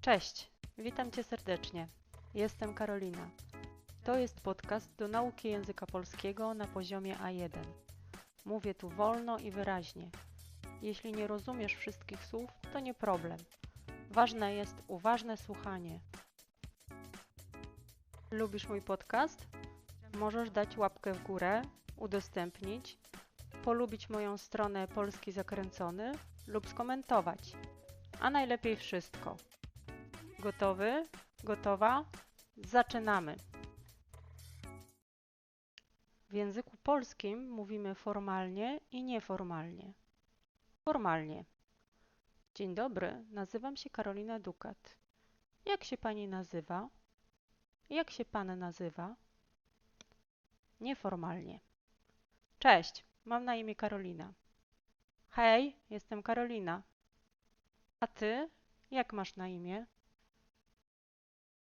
Cześć, witam Cię serdecznie. Jestem Karolina. To jest podcast do nauki języka polskiego na poziomie A1. Mówię tu wolno i wyraźnie. Jeśli nie rozumiesz wszystkich słów, to nie problem. Ważne jest uważne słuchanie. Lubisz mój podcast? Możesz dać łapkę w górę, udostępnić, polubić moją stronę Polski Zakręcony lub skomentować. A najlepiej wszystko. Gotowy? Gotowa? Zaczynamy! W języku polskim mówimy formalnie i nieformalnie. Formalnie. Dzień dobry, nazywam się Karolina Dukat. Jak się pani nazywa? Jak się pan nazywa? Nieformalnie. Cześć, mam na imię Karolina. Hej, jestem Karolina. A ty? Jak masz na imię?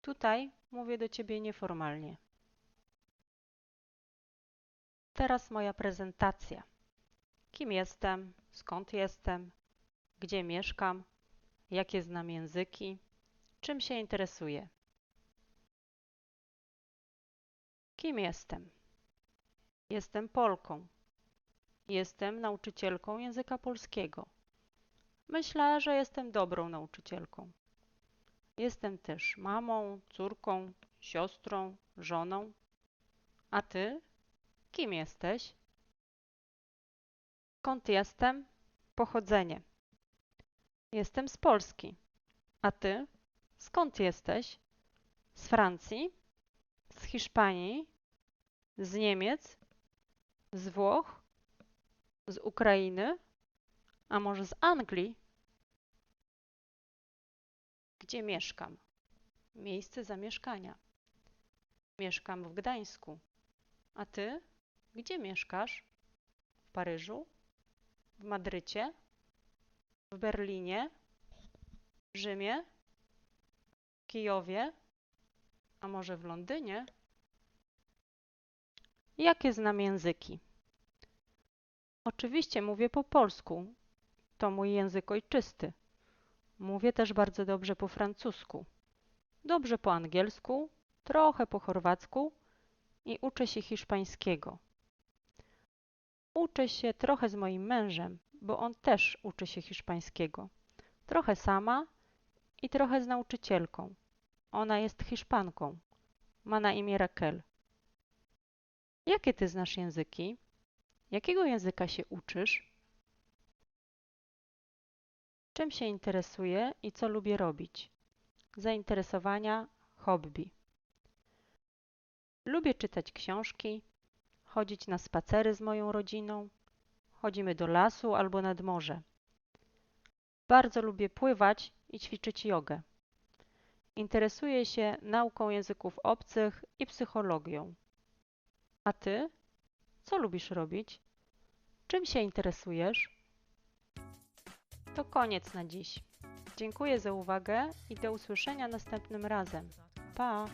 Tutaj mówię do ciebie nieformalnie. Teraz moja prezentacja. Kim jestem? Skąd jestem? Gdzie mieszkam? Jakie znam języki? Czym się interesuję? Kim jestem? Jestem Polką. Jestem nauczycielką języka polskiego. Myślę, że jestem dobrą nauczycielką. Jestem też mamą, córką, siostrą, żoną. A ty? Kim jesteś? Skąd jestem? Pochodzenie. Jestem z Polski. A ty? Skąd jesteś? Z Francji? Z Hiszpanii? Z Niemiec? Z Włoch? Z Ukrainy? A może z Anglii? Gdzie mieszkam? Miejsce zamieszkania. Mieszkam w Gdańsku. A ty? Gdzie mieszkasz? W Paryżu? W Madrycie? W Berlinie? W Rzymie? W Kijowie? A może w Londynie? Jakie znam języki? Oczywiście mówię po polsku. To mój język ojczysty. Mówię też bardzo dobrze po francusku, dobrze po angielsku, trochę po chorwacku i uczę się hiszpańskiego. Uczę się trochę z moim mężem, bo on też uczy się hiszpańskiego. Trochę sama i trochę z nauczycielką. Ona jest Hiszpanką. Ma na imię Raquel. Jakie ty znasz języki? Jakiego języka się uczysz? Czym się interesuję i co lubię robić? Zainteresowania, hobby. Lubię czytać książki, chodzić na spacery z moją rodziną, chodzimy do lasu albo nad morze. Bardzo lubię pływać i ćwiczyć jogę. Interesuję się nauką języków obcych i psychologią. A ty? Co lubisz robić? Czym się interesujesz? To koniec na dziś. Dziękuję za uwagę i do usłyszenia następnym razem. Pa!